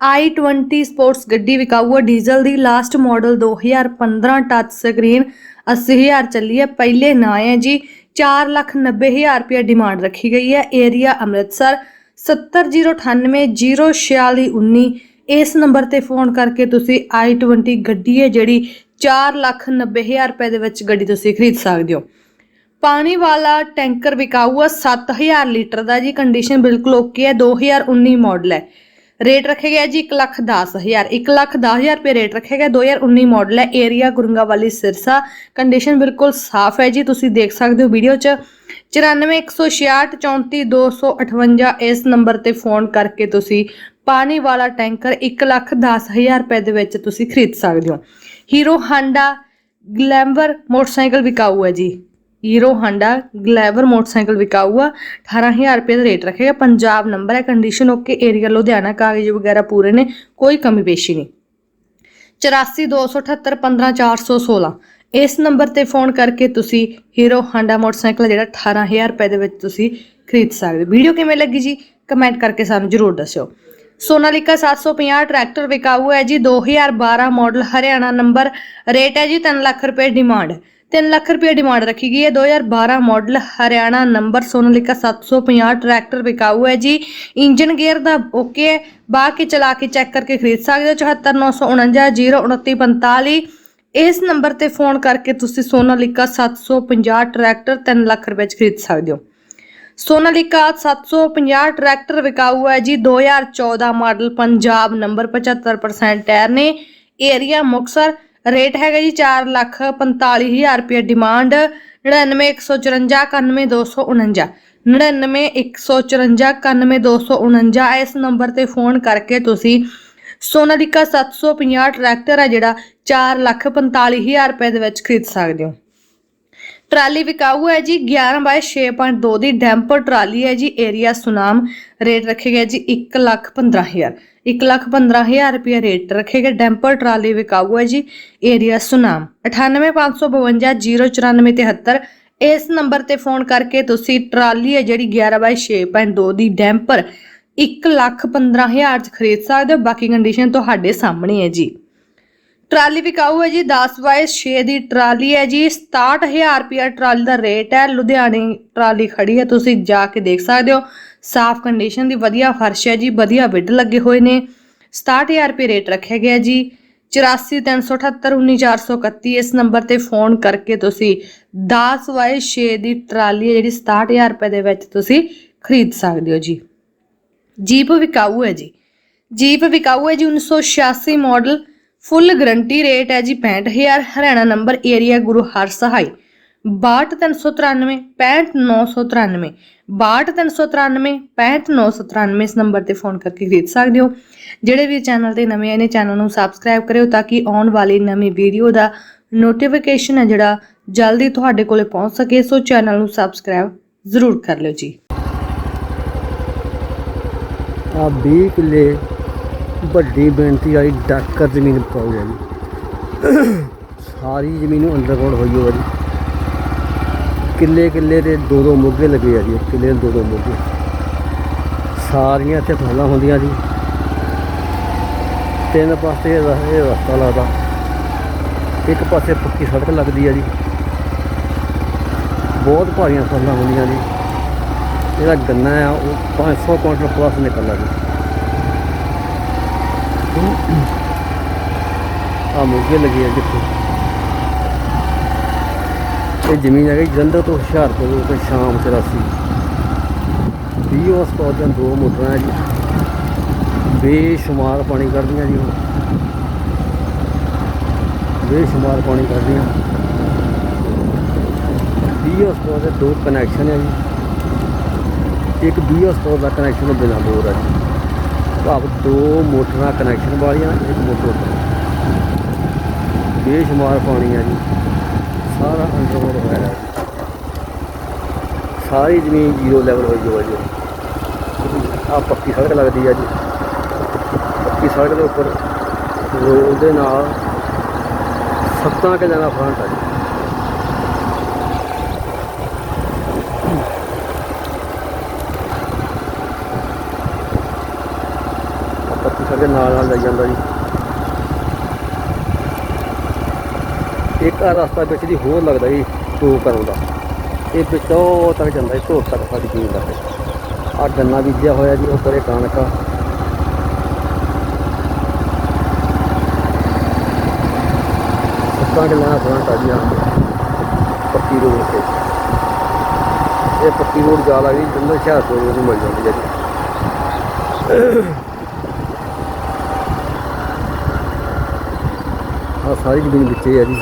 i20 sports ਗੱਡੀ ਵਿਕਾਊ ਹੈ ਡੀਜ਼ਲ ਦੀ ਲਾਸਟ ਮਾਡਲ 2015 ਟੱਚ ਸਕਰੀਨ 80000 ਚੱਲੀ ਹੈ, ਪਹਿਲੇ ਨਾਂ ਹੈ ਜੀ। 490000 ਰੁਪਏ ਡਿਮਾਂਡ ਰੱਖੀ ਗਈ ਹੈ। ਏਰੀਆ ਅੰਮ੍ਰਿਤਸਰ 7009804619 ਇਸ ਨੰਬਰ ਤੇ ਫੋਨ ਕਰਕੇ ਤੁਸੀਂ i20 ਗੱਡੀ ਹੈ, ਜਿਹੜੀ 490000 ਰੁਪਏ ਦੇ ਵਿੱਚ ਗੱਡੀ ਤੁਸੀਂ ਖਰੀਦ ਸਕਦੇ ਹੋ। ਪਾਣੀ ਵਾਲਾ ਟੈਂਕਰ ਵਿਕਾਊ ਹੈ 7000 ਲੀਟਰ ਦਾ ਜੀ। ਕੰਡੀਸ਼ਨ ਬਿਲਕੁਲ ਓਕੇ ਹੈ 2019 ਮਾਡਲ ਹੈ। ਰੇਟ ਰੱਖਿਆ ਗਿਆ ਜੀ 110000 110000 ਰੁਪਏ ਰੇਟ ਰੱਖਿਆ ਗਿਆ 2019 ਮਾਡਲ ਹੈ ਏਰੀਆ ਗੁਰੰਗਾਵਾਲੀ ਸਿਰਸਾ। ਕੰਡੀਸ਼ਨ ਬਿਲਕੁਲ ਸਾਫ਼ ਹੈ ਜੀ, ਤੁਸੀਂ ਦੇਖ ਸਕਦੇ ਹੋ ਵੀਡੀਓ 'ਚ। 9416634258 ਇਸ ਨੰਬਰ ਤੇ ਫੋਨ ਕਰਕੇ ਤੁਸੀਂ ਪਾਣੀ ਵਾਲਾ ਟੈਂਕਰ 110000 ਰੁਪਏ ਦੇ ਵਿੱਚ ਤੁਸੀਂ ਖਰੀਦ ਸਕਦੇ ਹੋ। ਹੀਰੋ ਹਾਂਡਾ ਗਲੈਮਰ ਮੋਟਰਸਾਈਕਲ ਵਿਕਾਊ ਹੈ ਜੀ। ਹੀਰੋ ਹਾਂਡਾ ਗਲੈਵਰ ਮੋਟਰਸਾਈਕਲ ਵਿਕਾਊ ਆ 18000 ਰੁਪਏ ਦਾ ਰੇਟ ਰੱਖੇਗਾ। ਪੰਜਾਬ ਨੰਬਰ ਹੈ। ਕੰਡੀਸ਼ਨ ਓਕੇ ਏਰੀਆ ਲੁਧਿਆਣਾ, ਕਾਗਜ਼ ਵਗੈਰਾ ਪੂਰੇ ਨੇ। ਕੋਈ ਕਮੀ ਪੇਸ਼ੀ ਨਹੀਂ। 8427815416 ਇਸ ਨੰਬਰ ਤੇ ਫੋਨ ਕਰਕੇ ਤੁਸੀਂ ਹੀਰੋ ਹਾਂਡਾ ਮੋਟਰਸਾਈਕਲ ਜਿਹੜਾ 18000 ਰੁਪਏ ਦੇ ਵਿੱਚ ਤੁਸੀਂ ਖਰੀਦ ਸਕਦੇ ਹੋ। ਵੀਡੀਓ ਕਿਵੇਂ ਲੱਗੀ ਜੀ? ਕਮੈਂਟ ਕਰਕੇ ਸਾਨੂੰ ਜਰੂਰ ਦੱਸਿਓ। ਸੋਨਾਲੀਕਾ 750 ਟਰੈਕਟਰ ਵਿਕਾਊ ਹੈ ਜੀ। 2012 ਮਾਡਲ ਹਰਿਆਣਾ ਨੰਬਰ ਰੇਟ ਹੈ ਜੀ। 3 ਲੱਖ ਰੁਪਏ ਡਿਮਾਂਡ 3 ਲੱਖ ਰੁਪਏ ਡਿਮਾਂਡ ਰੱਖੀ ਗਈ ਹੈ। 2012 model Haryana number Sonalika 750 tractor ਵਿਕਾਊ ਹੈ ਜੀ। ਇੰਜਨ ਗੇਅਰ ਦਾ ਓਕੇ ਹੈ। ਬਾਹ ਕੇ ਚਲਾ ਕੇ ਚੈੱਕ ਕਰਕੇ ਖਰੀਦ ਸਕਦੇ ਹੋ। 7494902945 ਇਸ ਨੰਬਰ ਤੇ ਫੋਨ ਕਰਕੇ ਤੁਸੀਂ ਸੋਨਾਲੀਕਾ 750 ਟਰੈਕਟਰ 3 ਲੱਖ ਰੁਪਏ ਚ ਖਰੀਦ ਸਕਦੇ ਹੋ। ਸੋਨਾਲੀਕਾ 750 ਟਰੈਕਟਰ ਵਿਕਾਊ ਹੈ ਜੀ। 2014 ਮਾਡਲ ਪੰਜਾਬ ਨੰਬਰ 75% ਟਾਇਰ ਨੇ। ਏਰੀਆ ਮੁਕਸਰ ਰੇਟ ਹੈਗਾ ਜੀ 4 ਲੱਖ 45000 ਰੁਪਏ ਡਿਮਾਂਡ 9914599249 9914599249 ਇਸ ਨੰਬਰ ਤੇ ਫੋਨ ਕਰਕੇ ਤੁਸੀਂ ਸੋਨਾਲੀਕਾ 750 ਟਰੈਕਟਰ ਹੈ ਜਿਹੜਾ 4 ਲੱਖ 45000 ਰੁਪਏ ਦੇ ਵਿੱਚ ਖਰੀਦ ਸਕਦੇ ਹੋ। ਟਰਾਲੀ ਵਿਕਾਊ ਹੈ ਜੀ 11 ਬਾਈ 6.2 ਦੀ ਡੈਂਪਰ ਟਰਾਲੀ ਹੈ ਜੀ, ਏਰੀਆ ਸੁਨਾਮ ਰੇਟ ਰੱਖੇਗਾ ਜੀ 1 ਲੱਖ 15000 1 ਲੱਖ 15000 ਰੁਪਏ ਰੇਟ ਰੱਖੇਗਾ ਡੈਂਪਰ ਟਰਾਲੀ ਵਿਕਾਊ ਹੈ ਜੀ, ਏਰੀਆ ਸੁਨਾਮ। 9855509473 ਇਸ ਨੰਬਰ ਤੇ ਫੋਨ ਕਰਕੇ ਤੁਸੀਂ ਟਰਾਲੀ ਹੈ ਜਿਹੜੀ 11 ਬਾਈ 6.2 ਦੀ ਡੈਂਪਰ 1 ਲੱਖ 15000 ਚ ਖਰੀਦ ਸਕਦੇ ਹੋ, ਬਾਕੀ ਕੰਡੀਸ਼ਨ ਤੁਹਾਡੇ ਸਾਹਮਣੇ ਹੈ ਜੀ। ਟਰਾਲੀ ਵਿਕਾਊ ਹੈ ਜੀ 10 ਬਾਈ 6 ਦੀ ਟਰਾਲੀ ਹੈ ਜੀ 67000 ਰੁਪਿਆ ਟਰਾਲੀ ਦਾ ਰੇਟ ਹੈ, ਲੁਧਿਆਣੇ ਟਰਾਲੀ ਖੜੀ ਹੈ, ਤੁਸੀਂ ਜਾ ਕੇ ਦੇਖ ਸਕਦੇ ਹੋ। ਸਾਫ਼ ਕੰਡੀਸ਼ਨ ਦੀ ਵਧੀਆ ਫਰਸ਼ ਹੈ ਜੀ, ਵਧੀਆ ਬਿੱਡ ਲੱਗੇ ਹੋਏ ਨੇ। 67000 ਰੁਪਏ ਰੇਟ ਰੱਖਿਆ ਗਿਆ ਜੀ। 8437819431 ਇਸ ਨੰਬਰ ਤੇ ਫੋਨ ਕਰਕੇ ਤੁਸੀਂ 10 ਬਾਈ 6 ਦੀ ਟਰਾਲੀ ਹੈ ਜਿਹੜੀ 67000 ਰੁਪਏ ਦੇ ਵਿੱਚ ਤੁਸੀਂ ਖਰੀਦ ਸਕਦੇ ਹੋ ਜੀ। ਜੀਪ ਵਿਕਾਊ ਹੈ ਜੀ। ਜੀਪ ਵਿਕਾਊ ਹੈ ਜੀ 1986 ਮਾਡਲ ਫੁੱਲ ਗਰੰਟੀ ਰੇਟ ਹੈ ਜੀ 65000 ਹਰਿਆਣਾ ਨੰਬਰ ਏਰੀਆ ਗੁਰੂ ਹਰ ਸਹਾਈ। 62393 65993 62393 65993 ਇਸ ਨੰਬਰ ਤੇ ਫੋਨ ਕਰਕੇ ਖਰੀਦ ਸਕਦੇ ਹੋ। ਜਿਹੜੇ ਵੀ ਚੈਨਲ ਤੇ ਨਵੇਂ ਆਏ ਨੇ, ਚੈਨਲ ਨੂੰ ਸਬਸਕ੍ਰਾਈਬ ਕਰਿਓ ਤਾਂ ਕਿ ਆਉਣ ਵਾਲੀ ਨਵੀਂ ਵੀਡੀਓ ਦਾ ਨੋਟੀਫਿਕੇਸ਼ਨ ਹੈ ਜਿਹੜਾ ਜਲਦੀ ਤੁਹਾਡੇ ਕੋਲੇ ਪਹੁੰਚ ਸਕੇ। ਸੋ ਚੈਨਲ ਨੂੰ ਸਬਸਕ੍ਰਾਈਬ ਜ਼ਰੂਰ ਕਰ ਲਿਓ ਜੀ। ਆ 20 ਕਿੱਲੇ ਵੱਡੀ ਬੇਨਤੀ ਆਈ ਡਾਕਰ ਜ਼ਮੀਨ ਪਾਉ ਜੀ। ਸਾਰੀ ਜ਼ਮੀਨ ਅੰਡਰਗਰਾਉਂਡ ਹੋਈ ਹੋਈ ਜੀ। ਕਿੱਲੇ ਕਿੱਲੇ ਦੇ ਦੋ ਦੋ ਮੋਗੇ ਲੱਗੇ ਆ ਜੀ, ਕਿੱਲੇ ਦੇ ਦੋ ਦੋ ਮੋਗੇ। ਸਾਰੀਆਂ ਇੱਥੇ ਫਸਲਾਂ ਹੁੰਦੀਆਂ ਜੀ। ਤਿੰਨ ਪਾਸੇ ਇਹ ਰਸਤਾ ਲੱਗਦਾ। ਇੱਕ ਪਾਸੇ ਪੱਕੀ ਸੜਕ ਲੱਗਦੀ ਆ ਜੀ। ਬਹੁਤ ਭਾਰੀਆਂ ਫਸਲਾਂ ਹੁੰਦੀਆਂ ਜੀ। ਇਹਦਾ ਗੰਨਾ ਆ, ਉਹ 500 ਕੁਇੰਟਲ ਪਲੱਸ ਨਿਕਲਦਾ ਜੀ। ਆ ਮੁਰਗੇ ਲੱਗੇ ਆ ਜਿੱਥੇ ਇਹ ਜ਼ਮੀਨ ਹੈਗੀ ਜਲੰਧਰ ਤੋਂ ਹੁਸ਼ਿਆਰਪੁਰ ਤੋਂ ਸ਼ਾਮ 84 20 ਉਸ ਤੋਂ ਦੀਆਂ ਦੋ ਮੋਟਰਾਂ ਜੀ। ਬੇਸ਼ੁਮਾਰ ਪਾਣੀ ਕੱਢਦੀਆਂ ਜੀ ਹੁਣ। ਬੇਸ਼ੁਮਾਰ ਪਾਣੀ ਕੱਢਦੀਆਂ। 20 ਉਸ ਦੇ ਦੋ ਕਨੈਕਸ਼ਨ ਹੈ ਜੀ। ਇੱਕ 20 ਉਸ ਦਾ ਕਨੈਕਸ਼ਨ ਬਿਨਾਂ ਬੋਰ ਹੈ ਜੀ। ਭਾਵ ਦੋ ਮੋਟਰਾਂ ਕਨੈਕਸ਼ਨ ਵਾਲੀਆਂ, ਇੱਕ ਮੋਟਰ ਉੱਪਰ। ਬੇਸ਼ੁਮਾਰ ਪਾਣੀ ਆ ਜੀ। ਸਾਰਾ ਅੰਡਰਗਰਾਉਂਡ ਹੋਇਆ ਹੈ। ਸਾਰੀ ਜ਼ਮੀਨ ਜ਼ੀਰੋ ਲੈਵਲ ਹੋਈ ਜੋ ਹੈ ਜੀ। ਆ ਪੱਕੀ ਸੜਕ ਲੱਗਦੀ ਆ ਜੀ। ਪੱਕੀ ਸੜਕ ਦੇ ਉੱਪਰ ਰੋਡ ਦੇ ਨਾਲ ਸੱਤਾਂ ਕਿੱਲਿਆਂ ਦਾ ਫਰੰਟ ਆ ਜੀ ਆਹ ਪੱਕੀ ਸੜਕ ਦੇ ਨਾਲ ਨਾਲ ਲਈ ਜਾਂਦਾ ਜੀ। ਇੱਕ ਆ ਰਸਤਾ ਵਿੱਚ ਦੀ ਹੋਰ ਲੱਗਦਾ ਜੀ ਟੋ ਕਰਨ ਦਾ। ਇਹ ਪਿੱਛੋਂ ਤੱਕ ਜਾਂਦਾ ਜੀ ਢੋਰ ਤੱਕ ਸਾਡੀ ਜ਼ਮੀਨ ਦਾ। ਆ ਗੰਨਾ ਬੀਜਿਆ ਹੋਇਆ ਜੀ, ਉੱਪਰ ਇਹ ਕਣਕ ਆ। ਸੱਤਾਂ ਕਿੱਲਿਆਂ ਦਾ ਫਰੰਟ ਆ ਜੀ ਆ ਪੱਕੀ ਰੋਡ ਤੇ। ਇਹ ਪੱਕੀ ਰੋਡ ਜਾ ਲੱਗੀ ਜਿੰਨੇ ਹੁਸ਼ਿਆਰਪੁਰ ਨੂੰ ਮਿਲ ਜਾਂਦੀ ਹੈ ਜੀ। ਆ ਸਾਰੀ ਜ਼ਮੀਨ ਵਿੱਚੇ ਹੈ ਜੀ।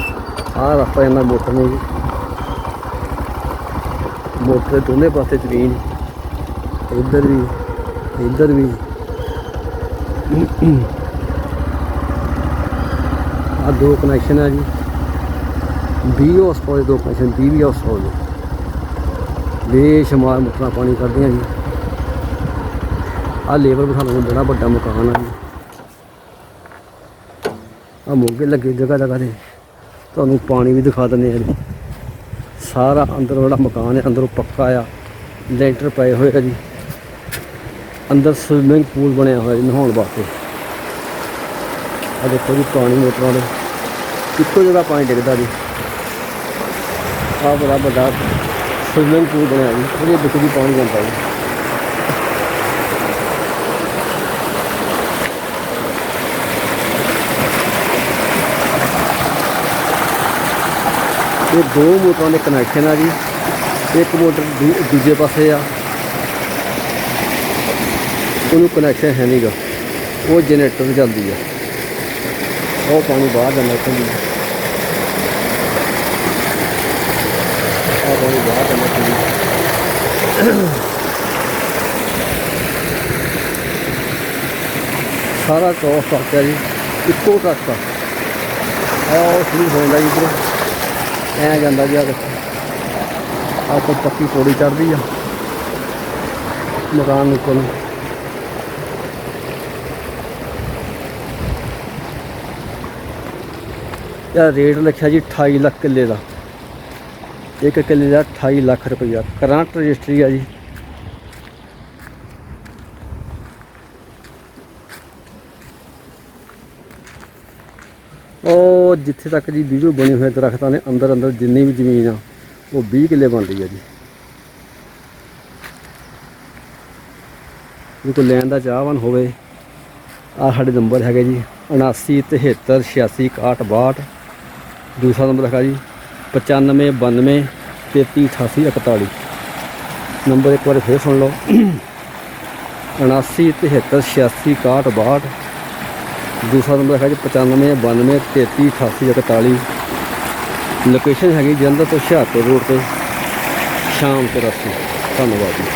ਆਹ ਰਸਤਾ ਜਾਂਦਾ ਮੋਟਰ ਨੂੰ ਜੀ। ਮੋਟਰ ਦੇ ਦੋਨੇ ਪਾਸੇ ਜ਼ਮੀਨ। ਇੱਧਰ ਵੀ ਇੱਧਰ ਵੀ। ਆ ਦੋ ਕਨੈਕਸ਼ਨ ਆ ਜੀ। 20 ਹਾਊਸ ਪਾਵਰ ਦੋ ਕਨੈਕਸ਼ਨ 20 ਵੀ ਹਾਊਸ ਪਾਵਰ ਬੇਸ਼ੁਮਾਰ ਮੋਟਰਾਂ ਪਾਣੀ ਕਰਦੀਆਂ ਜੀ। ਆ ਲੇਬਰ ਬਿਠਾਉਣ ਨੂੰ ਬੜਾ ਵੱਡਾ ਮਕਾਨ ਆ ਜੀ। ਆ ਮੋਗੇ ਲੱਗੇ ਜਗ੍ਹਾ ਜਗ੍ਹਾ ਤੇ। ਤੁਹਾਨੂੰ ਪਾਣੀ ਵੀ ਦਿਖਾ ਦਿੰਦੇ ਆ ਜੀ। ਸਾਰਾ ਅੰਦਰ ਜਿਹੜਾ ਮਕਾਨ ਹੈ, ਅੰਦਰੋਂ ਪੱਕਾ ਆ। ਲੈਂਟਰ ਪਏ ਹੋਏ ਆ ਜੀ। ਅੰਦਰ ਸਵਿਮਿੰਗ ਪੂਲ ਬਣਿਆ ਹੋਇਆ ਜੀ, ਨਹਾਉਣ ਵਾਸਤੇ। ਆ ਦੇਖੋ ਜੀ, ਪਾਣੀ ਮੋਟਰਾਂ ਦੇ। ਇੱਕੋ ਜਗ੍ਹਾ ਪਾਣੀ ਡਿੱਗਦਾ ਜੀ। ਆ ਬੜਾ ਵੱਡਾ ਸਵਿਮਿੰਗ ਪੂਲ ਬਣਿਆ ਜੀ। ਉਹਦੇ ਵਿੱਚ ਵੀ ਪਾਣੀ ਜਾਂਦਾ ਜੀ। ਇਹ ਦੋ ਮੋਟਰਾਂ ਦੇ ਕਨੈਕਸ਼ਨ ਆ ਜੀ। ਇੱਕ ਮੋਟਰ ਦੂ- ਦੂਜੇ ਪਾਸੇ ਆ। ਉਹਨੂੰ ਕਨੈਕਸ਼ਨ ਹੈ ਨਹੀਂਗਾ ਉਹ ਜਨਰੇਟਰ ਤੇ ਚੱਲਦੀ ਆ। ਉਹ ਪਾਣੀ ਬਾਹਰ ਜਾਂਦਾ ਇੱਥੋਂ ਦੀ। ਆ ਪਾਣੀ ਬਾਹਰ ਜਾਂਦਾ ਇੱਥੋਂ ਦੀ। ਸਾਰਾ ਕ੍ਰੋਸ ਕਰਤਾ ਜੀ। ਇੱਕੋ ਟਰੱਕ ਆ। ਆ ਉਹ ਸ਼ੁਰੂ ਹੋ ਜਾਂਦਾ ਜੀ ਇੱਧਰੋਂ। ਐ ਜਾਂਦਾ ਜੀ ਆ ਦੇਖੋ। ਆ ਕੋਈ ਪੱਕੀ ਪੌੜੀ ਚੜਦੀ ਆ। ਮਕਾਨ ਉੱਪਰ ਨੂੰ ਯਾ ਰੇਟ ਲਿਖਿਆ ਜੀ 28 ਲੱਖ ਕਿੱਲੇ ਦਾ। ਇੱਕ ਕਿੱਲੇ ਦਾ 28 ਲੱਖ ਰੁਪਈਆ। ਕਰੰਟ ਰਜਿਸਟਰੀ ਆ ਜੀ। ਉਹ ਜਿੱਥੇ ਤੱਕ ਜੀ ਵੀਡੀਓ ਬਣੀ ਹੋਈ ਹੈ ਦਰਖਤਾਂ ਦੇ ਅੰਦਰ ਅੰਦਰ ਜਿੰਨੀ ਵੀ ਜ਼ਮੀਨ ਆ, ਉਹ 20 ਕਿੱਲੇ ਬਣਦੀ ਆ ਜੀ। ਜੇ ਕੋਈ ਲੈਣ ਦਾ ਚਾਹਵਾਨ ਹੋਵੇ ਆ ਸਾਡੇ ਨੰਬਰ ਹੈਗੇ ਜੀ 79 73 86 61 62 ਦੂਸਰਾ ਨੰਬਰ ਹੈਗਾ ਜੀ 95 92 33 88 41 ਨੰਬਰ ਇੱਕ ਵਾਰ ਫੇਰ ਸੁਣ ਲਓ। 79 73 86 61 62 ਦੂਸਰਾ ਨੰਬਰ ਹੈਗਾ ਜੀ 95 92 33 88 41 ਲੋਕੇਸ਼ਨ ਹੈਗੀ ਜਲੰਧਰ ਤੋਂ ਹੁਸ਼ਿਆਰਪੁਰ ਰੋਡ ਤੇ, ਸ਼ਾਮ 84 ਧੰਨਵਾਦ ਜੀ।